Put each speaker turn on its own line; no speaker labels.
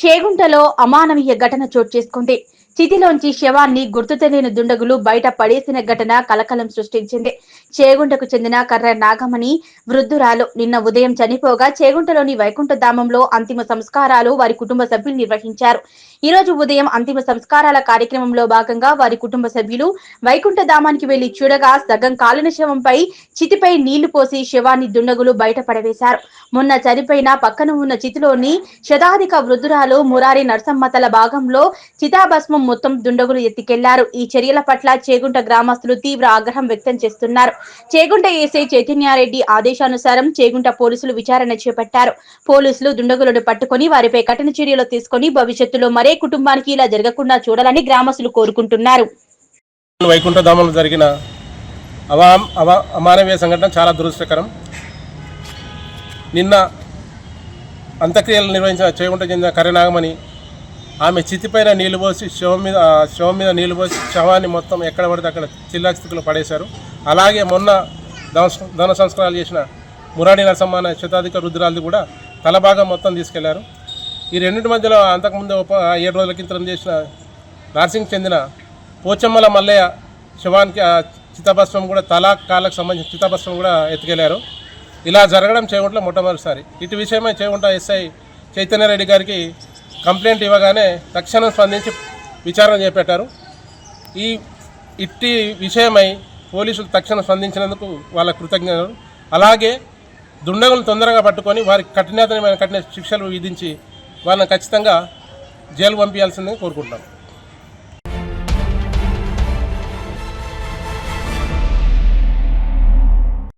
చేగుంటలో అమానవీయ ఘటన చోటు చేసుకుంది. చితిలోంచి శవాన్ని గుర్తు తెలియని దుండగులు బయట పడేసిన ఘటన కలకలం సృష్టించింది. చేగుంటకు చెందిన కర్ర నాగమణి వృద్ధురాలు నిన్న ఉదయం చనిపోగా చేగుంటలోని వైకుంఠధామంలో అంతిమ సంస్కారాలు వారి కుటుంబ సభ్యులు నిర్వహించారు. ఈ రోజు ఉదయం అంతిమ సంస్కారాల కార్యక్రమంలో భాగంగా వారి కుటుంబ సభ్యులు వైకుంఠధామానికి వెళ్ళి చూడగా సగం కాలిన శవంపై చితిపై నీళ్ళు పోసి శవాన్ని దుండగులు బయట పడవేశారు. మొన్న చనిపోయిన పక్కన ఉన్న చితిలోని శతాధిక వృద్ధురాలు మురారి నర్సమ్మ తల భాగంలో చితాభస్మం మొత్తం దుండగులు ఎత్తికెళ్ళారు. ఈ చర్యల పట్ల చేగుంట గ్రామస్తులు తీవ్ర ఆగ్రహం వ్యక్తం చేస్తున్నారు. చేగుంట ఏసై చైతన్యారెడ్డి ఆదేశానుసారం చేగుంట పోలీసులు విచారణ చేపట్టారు. పోలీసులు దుండగులను పట్టుకొని వారిపై కఠిన చర్యలు తీసుకొని భవిష్యత్తులో మరే కుటుంబానికి ఇలా జరగకుండా చూడాలని గ్రామస్తులు కోరుకుంటున్నారు.
వైకుంఠధామంలో జరిగిన అవా అవా అమానవీయ సంఘటన చాలా దురదృష్టకరం. నిన్న అంత్యక్రియలు నిర్వహించిన చేగుంట చెందిన కరీనాగమని ఆమె చితిపైన నీళ్ళు పోసి శవం మీద శవం మీద నీళ్ళు పోసి శవాన్ని మొత్తం ఎక్కడ పడితే అక్కడ చిల్లా పడేశారు. అలాగే మొన్న ధన ధన సంస్కారాలు చేసిన మురాడి నరసమ్మ అనే శతాధిక రుద్రాలది కూడా తలభాగం మొత్తం తీసుకెళ్ళారు. ఈ రెండింటి మధ్యలో అంతకుముందు ఏడు రోజుల క్రితం చేసిన నార్సింగ్ చెందిన పోచమ్మల మల్లయ్య శవానికి చిత్తభస్మం కూడా తలా కాళ్ళకు సంబంధించిన చితాభస్మం కూడా ఎత్తుకెళ్ళారు. ఇలా జరగడం చేగుంటలో మొట్టమొదటిసారి. ఇటు విషయమై చేగుంట ఎస్ఐ చైతన్యరెడ్డి గారికి కంప్లైంట్ ఇవ్వగానే తక్షణం స్పందించి విచారణ చేపట్టారు. ఈ ఇట్టి విషయమై పోలీసులు తక్షణం స్పందించినందుకు వాళ్ళ కృతజ్ఞతలు. అలాగే దుండగులను తొందరగా పట్టుకొని వారికి కఠినతమైన కఠిన శిక్షలు విధించి వాళ్ళని ఖచ్చితంగా జైలు పంపించాల్సిందని కోరుకుంటున్నాను